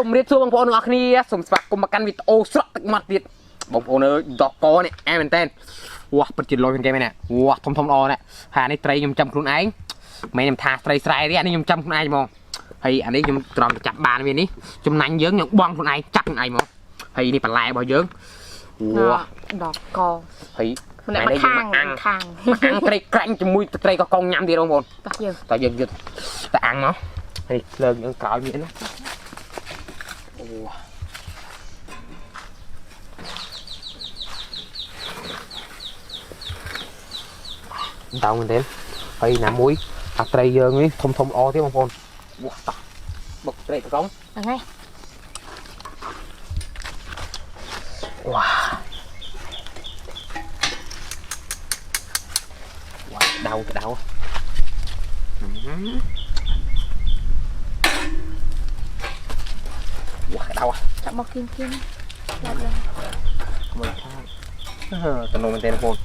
ជំរាបសួរបងប្អូនទាំងអស់គ្នាសូមស្វាគមន៍មកកាន់វីដេអូស្រក់ទឹកមាត់ទៀតបងប្អូនអើយដកកនេះអែមែនតើវ៉ាពិតជាលុយមែនគេមែនណាវ៉ាធំធំល្អណាស់ហើយអានេះត្រីខ្ញុំចាំខ្លួនឯងមិនខ្ញុំថាត្រីស្រែទេអានេះខ្ញុំចាំខ្លួនឯងហ្មងហើយអានេះខ្ញុំត្រង់ទៅចាប់បានវានេះចំណាញ់យើងខ្ញុំបងខ្លួនឯងចាប់ខ្លួនឯងហ្មងហើយនេះបន្លែរបស់យើងវ៉ាដកកហើយម្នាក់មកខាងអាំងខាងអាំងត្រីក្រាញ់ជាមួយត្រីកកងញ៉ាំទៀតបងប្អូនតោះយើងតើយើងយកទៅអាំងមកហើយភ្លើងយើងក្រោយមានណា អូដៅមែនទេហើយណាមួយអាត្រីយើងនេះធំធំល្អទៀតបងប្អូនវ៉ាតោះបុក ត្រីកកងហ្នឹងហើយវ៉ាវ៉ាដៅទៅដៅអឺវ៉ាដៅចាក់មកគៀនគៀនឡាប់ឡើងមើលខាងអឺតំណងមែនទេបងប្អូន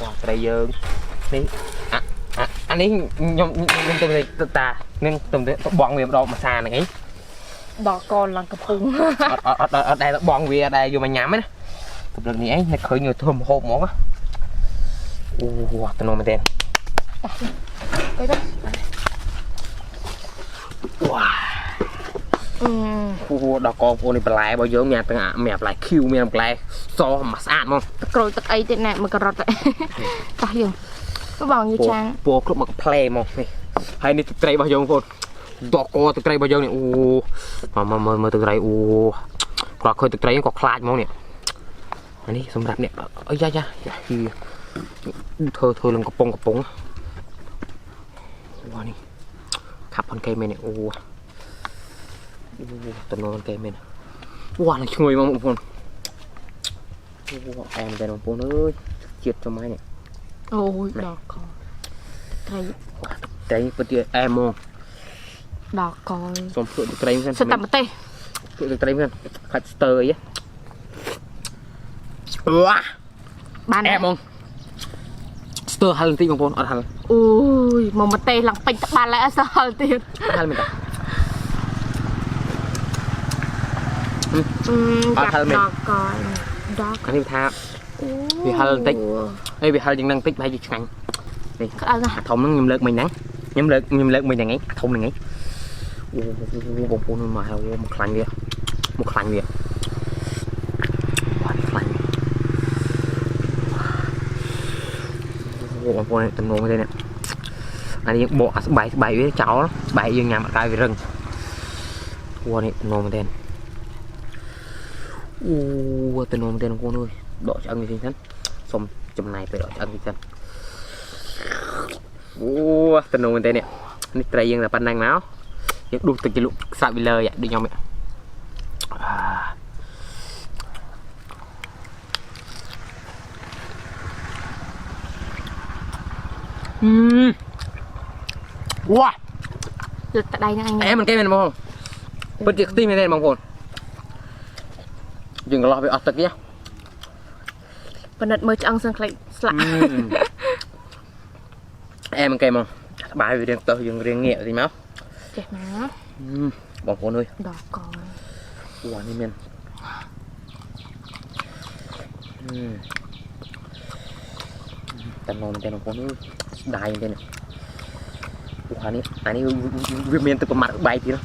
វ៉ាត្រីយើងនេះអាអាអានេះខ្ញុំខ្ញុំទៅទៅតានឹងទៅទៅបងវាម្ដងមួយសាហ្នឹងឯងដកកឡើងកំពុងអត់អត់អត់អត់ដែរបងវាដែរយកមកញ៉ាំណាកម្រិតនេះឯងតែឃើញវាធ្វើម្ហូបហ្មងណាអូវ៉ាតំណងមែនទេទៅទៅវ៉ា អឺអូដល់កងប្អូននេះបន្លែរបស់យើងមានទាំងមានបន្លែឃីវមានបន្លែសមកស្អាតហ្មងទឹកក្រូចទឹកអីទៀតណែមួយការ៉ុតតោះយើងទៅបងយូចាងពណ៌គ្រប់មកកំ pl េហ្មងនេះហើយនេះទឹកត្រីរបស់យើងបងប្អូនដកកទឹកត្រីរបស់យើងនេះអូមកមើលមើលទឹកត្រីអូគាត់ឃើញទឹកត្រីក៏ខ្លាចហ្មងនេះអានេះសម្រាប់អ្នកអីយ៉ាយ៉ាយ៉ាគឺធ្វើធ្វើលឹងកំប៉ុងកំប៉ុងវ៉ានេះខាប់ផុនកេមែននេះអូ អូតំណងកេមែនវ៉ានឹងឈ្ងុយហ្មងបងប្អូនអូអែមតែបងប្អូនអើយជាតិចំហើយនេះអូយដកកត្រីត្រីពិតជាអែមហ្មងដកកសូមភ្លក់ទឹកត្រីហ្នឹងសិតតែម្ទេសភ្លក់ទឹកត្រីហ្នឹងខាច់ស្ទើអីវ៉ាបានអែមហ្មងស្ទើហឹលបន្តិចបងប្អូនអត់ហឹលអូយមកម្ទេសឡើងពេញត្បាល់ហើយអត់សល់ទៀតហឹលមែនតា អឺអត់ហឹលមែនដកកដកអានេះថាវាហឹលបន្តិចអីវាហឹលជាងហ្នឹងបន្តិចប្រហែលជាឆ្ងាញ់ក្តៅណាស់អាធំហ្នឹងខ្ញុំលើកមិញហ្នឹងខ្ញុំលើកខ្ញុំលើកមិញហ្នឹងឯងអាធំហ្នឹងឯងអូបងប្អូនមកហើយមកខ្លាញ់វាមកខ្លាញ់វាវ៉ានេះខ្លាញ់អូបងប្អូនតំណងទេនេះអានេះយើងបកអាស្បែកស្បែកវាចោលស្បែកយើងញ៉ាំអត់កាយវារឹងវ៉ានេះតំណងទេ អូតំណងទេបងប្អូនអើយដកឆ្អឹងវាសិនសុំចំណាយពេលដកឆ្អឹងវាសិនអូតំណងមែនទេនេះនេះត្រីយើងតែប៉ុណ្ណឹងមកយើងដួសទឹកជាលក់ស្រាក់វាលើដូចខ្ញុំនេះអឺវ៉ាលើកតដៃហ្នឹងអញអែមិនគេមែនបងពិតជាខ្ទីមែនទេបងប្អូន យើងកន្លោះវាអស់ទឹកនេះបណិតមើលឆ្អឹងសឹងខ្លេចស្លាក់អែមិនគេហ្មងស្បាយវារៀងទៅយើងរៀងងាកតិចមកចេះណាបងប្អូនអើយដកកវ៉ានេះមានតែនំតែនំបងនេះស្ដាយមែនទេវ៉ានេះអានេះវាមានទឹកប្រមាត់បែកទៀត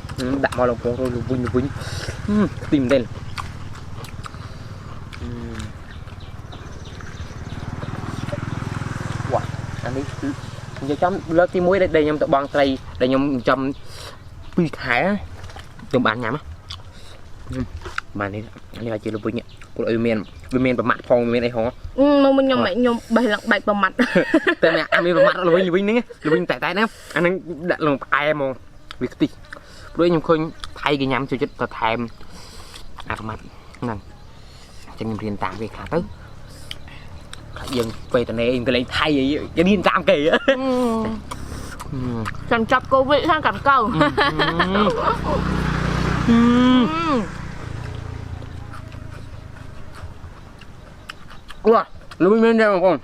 ដាក់មកលំពងទៅវិញវិញទីមែនទេវ៉ាអានេះ និយាយចំលើកទី1ដែលខ្ញុំទៅបងត្រីដែលខ្ញុំចំ2ខែខ្ញុំបានញ៉ាំបាទនេះនេះអាចជាលុបវិញព្រោះឲ្យមានវាមានប្រមាត់ផងវាមានអីហងមកមកខ្ញុំខ្ញុំបេះឡើងបែកប្រមាត់តែអ្នកអាមានប្រមាត់លុបវិញលុបវិញហ្នឹងលុបវិញតែតែណាអាហ្នឹងដាក់លងផ្អែមហ្មងវាខ្ទិះព្រោះខ្ញុំឃើញថៃគេញ៉ាំចូលចិត្តទៅថែមអាប្រមាត់ហ្នឹងអញ្ចឹងខ្ញុំរៀនតាមវាខ្លះទៅខ្លះ យើងពេលតនេយើងទៅលេងថៃអីយើងរៀនតាមគេហ៎ចាំចាប់កូវីដខាងកាន់កៅវ៉ាលុបវិញមែនទេបងប្អូន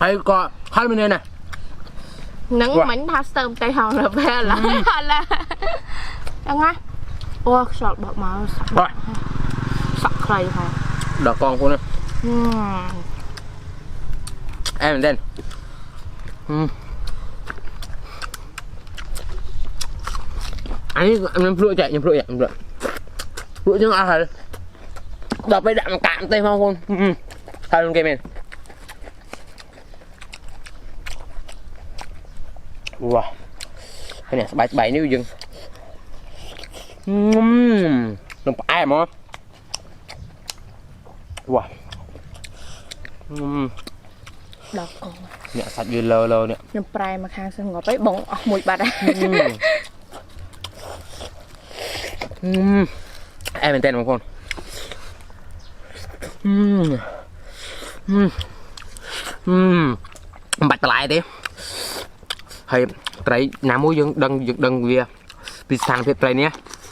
ហើយក៏ហល់មែនទេណានឹងមិញថាស្ទើរតែហងរបែឡើយហត់ឡាចឹងណាអូខ្យល់បោកមកសាក់បាទសាក់ខ្លីផងដល់កងខ្លួនណា ហឹមអែមែនទេហឹមអញខ្ញុំភ្លក់ចាខ្ញុំភ្លក់ចាខ្ញុំភ្លក់ភ្លក់ជាងអស់ហើយដល់ពេលដា ដល់កងអ្នកសាច់វាលើលើនេះខ្ញុំប្រែមកខាងសិនងាប់ហើយបងអស់មួយបាត់ហើយអែមែនតើបងប្អូនអឺអឺមិនបាច់បន្លែទេហើយត្រីណាមួយយើងដឹងយើងដឹងវាពីស្ថានភាពត្រីនេះ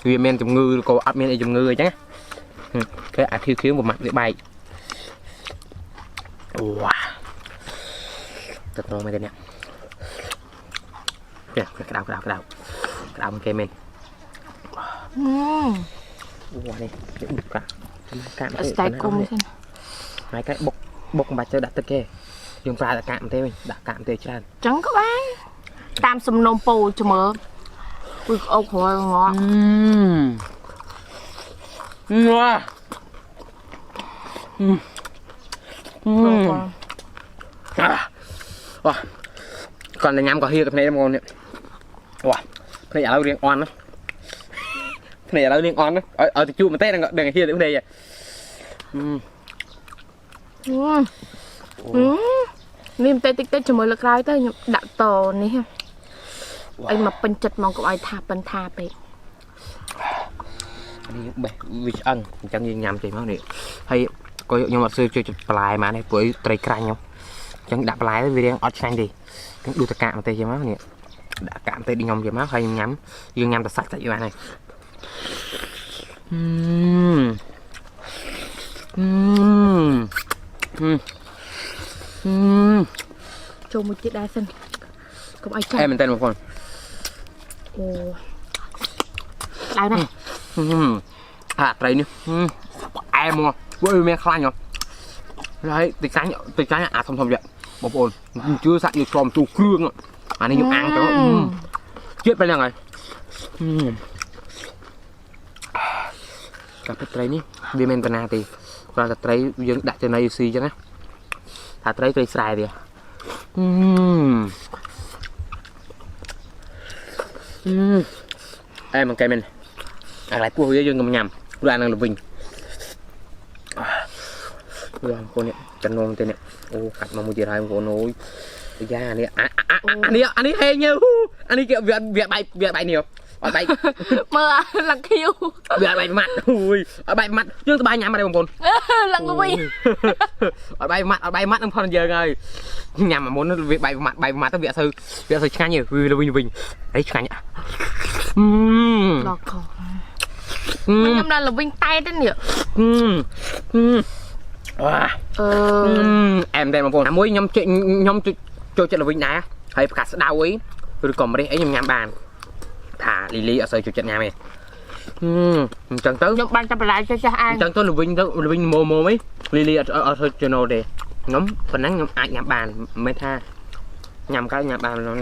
វាមានជំងឺឬក៏អត់មានអីជំងឺអីចឹងគេអាខៀវខៀវប្រមាត់វាបែក វ៉ាទៅត្រង់មកទេនេះនេះក្តៅក្តៅក្តៅក្តៅមកគេមែនហឹមអូនេះគេបុកកាកាក់ស្តែកគុំសិនហើយកែបុកបុកមិនបាច់ទៅដាក់ទឹកទេយើងប្រើតែកាក់មិនទេវិញដាក់កាក់មិនទេច្រើនចឹងក៏បានតាមសំណុំពោជំមើគួយក្អុកក្រោយងក់អឺវ៉ាអឺអឺបងវ៉ា គាត់តែញ៉ាំក៏ហៀកភ្នែកហ្មងនេះវ៉ាភ្នែកឥឡូវរៀងអន់ណាភ្នែកឥឡូវរៀងអន់ណាឲ្យឲ្យទៅជួបមែនទេដឹងដឹងហៀកភ្នែកហ៎អឺហឹមហឹមនេះបន្តិចតិចតិចជាមួយលើក្រោយទៅខ្ញុំដាក់តនេះអីមកពេញចិត្តមកកុំឲ្យថាប៉ិនថាពេកនេះបេះវាឆ្អឹងអញ្ចឹងយើងញ៉ាំចេញមកនេះហើយ ក៏ខ្ញុំអត់ស៊ើជួយចិត្តបន្លែមកនេះព្រោះត្រីក្រាញ់ខ្ញុំអញ្ចឹងដាក់បន្លែទៅវារៀងអត់ឆ្ងាញ់ទេខ្ញុំដួសតកាក់ម្ទេសយកមកនេះដាក់កាក់ម្ទេសដូចខ្ញុំយកមកហើយខ្ញុំញ៉ាំយើងញ៉ាំតែសាច់សាច់បានហើយអឺអឺអឺអឺចូលមួយទៀតដែរសិនកុំឲ្យចាអែស់មែនតើបងប្អូនអូក្តៅណាស់អឺអាត្រីនេះអែមមក វាមានខ្លាញ់ហ៎ហើយតិចចាញ់តិចចាញ់អាធំធំយកបងប្អូនជឿសាច់យកឆ្លំទូគ្រឿងអានេះខ្ញុំអាំងទៅជាតិពេលហ្នឹងហើយកាប់ត្រីនេះវាមានតាណាទេគ្រាន់តែត្រីយើងដាក់ចំណីស៊ីអញ្ចឹងណាថាត្រីត្រីស្រែវាអឺអឺអែមកកែមែនអាកន្លែងពោះវាយើងកុំញ៉ាំព្រោះអានឹងល្វិញវា បងប្អូននេះចំនួនទេនេះអូកាត់មកមួយទៀតហើយបងប្អូនអូយអាយ៉ានេះអាអានេះអានេះហេញើអានេះគេវាវាបែកវាបែកនេះអត់បែកមើលលឹកខៀវវាបែកម៉ាត់អូយអត់បែកម៉ាត់យើងត្បាយញ៉ាំអត់ទេបងប្អូនលឹកវិញអត់បែកម៉ាត់អត់បែកម៉ាត់នឹងផុនយើងហើយញ៉ាំអាមុនវាបែកម៉ាត់បែកម៉ាត់ទៅវាអត់ទៅវាអត់ទៅឆ្ងាញ់ទេវាល្វិញវិញអីឆ្ងាញ់អឺដល់កោអឺខ្ញុំដល់លវិញតែទេនេះ អឺអឺវ៉ាអឺអែមដែរបងប្អូនអាមួយខ្ញុំខ្ញុំចូលចិត្តល្វិញដែរហើយផ្កាស្ដៅអីឬក៏ម្រេចអីខ្ញុំញ៉ាំបានថាលីលីអត់សូវចូលចិត្តញ៉ាំទេអញ្ចឹងទៅខ្ញុំបានតែបន្លែចាស់ចាស់អាអញ្ចឹងទៅល្វិញទៅល្វិញម៉ូម៉ូអីលីលីអត់អត់សូវចំណូលទេខ្ញុំប៉ុណ្ណឹងខ្ញុំអាចញ៉ាំបានមិនមែនថាញ៉ាំកើតញ៉ាំបានហ្នឹង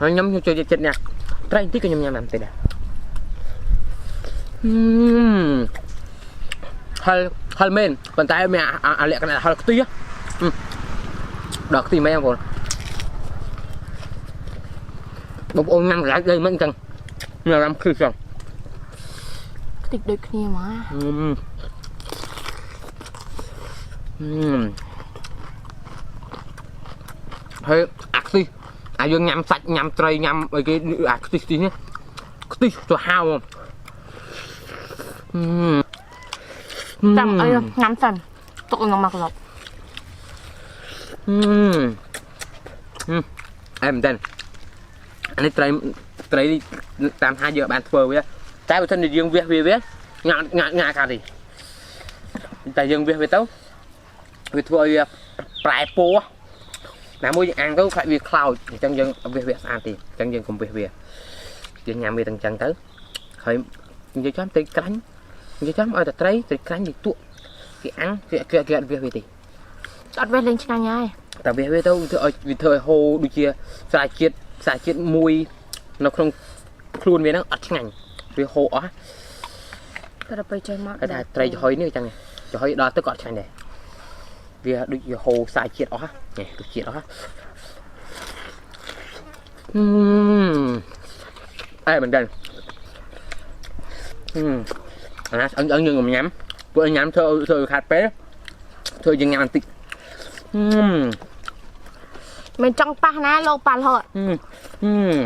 ហើយខ្ញុំចូលចិត្តចិត្តញ៉ាំត្រីបន្តិចក៏ខ្ញុំញ៉ាំបានតិចដែរអឺហិលហិលមែនប៉ុន្តែមានអាលក្ខណៈហិល ខ្ទិះដល់ខ្ទិះមែនបងប្អូនបងប្អូនញ៉ាំឡាច់លេងមិនអញ្ចឹងញ៉ាំខ្ទិះចឹងតិចដូចគ្នាមកអឺអឺហើយអាខ្ទិះអាយើងញ៉ាំសាច់ញ៉ាំត្រីញ៉ាំអីគេអាខ្ទិះខ្ទិះនេះខ្ទិះទៅហៅអឺចាំអីញ៉ាំសិនទុកខ្ញុំមកក្លប់អឺអែមមែនតើអានេះត្រីត្រីតាមថាយើងបានធ្វើវាតែបើមិនយើងវះវាវាងាក់ងាក់ងាក់កាត់ទេតែយើងវះវាទៅវាធ្វើឲ្យវាប្រែពណ៌ណាមួយយើងអាំងទៅខ្លាចវាខ្លោចអញ្ចឹងយើងវះវាស្អាតទេអញ្ចឹងយើងកុំវះវាយើងញ៉ាំវាទាំងអញ្ចឹងទៅហើយនិយាយចំត្រីក្រាញ់ និយាយចំឲ្យតែត្រីត្រីក្រាញ់និយាយទក់គេអាំងគេគេគេអត់វាវាទេអត់វេះលេងឆ្ងាញ់ហើយតែវាវាទៅធ្វើឲ្យវាធ្វើឲ្យហូរដូចជាខ្សែជាតិខ្សែជាតិមួយនៅក្នុងខ្លួនវាហ្នឹងអត់ឆ្ងាញ់វាហូរអស់តែដល់ពេលចេញមកគេថាត្រីចំហុយនេះចឹងចំហុយដល់ទឹកក៏អត់ឆ្ងាញ់ដែរវាដូចវាហូរខ្សែជាតិអស់នេះដូចជាតិអស់ហឹមអែមិនដឹង ហឹមអាណាអឹងអឹងយើងកុំញ៉ាំពួកអញញ៉ាំធ្វើធ្វើឲ្យខាត់ពេលធ្វើយើងញ៉ាំបន្តិចហឹមមិនចង់ប៉ះណាលោកប៉ះរហូតហឹមហឹម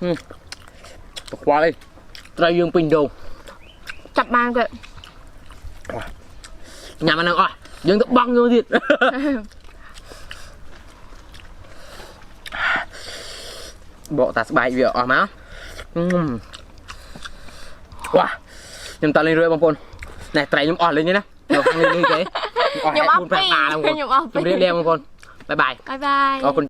ហឹមទៅខ្វល់អីត្រីយើងពេញដូងចាប់បានក៏ញ៉ាំអាហ្នឹងអស់យើងទៅបង់យកទៀតបកតាស្បែកវាអស់មក អឺមវ៉ាខ្ញុំតលេងរឿយបងប្អូនណែត្រីខ្ញុំអស់លេងទេណាយកខាងនេះគេអស់ខ្ញុំអស់4 5តាបងប្អូនខ្ញុំអស់ជម្រាបលាបងប្អូនបាយបាយបាយបាយអរគុណ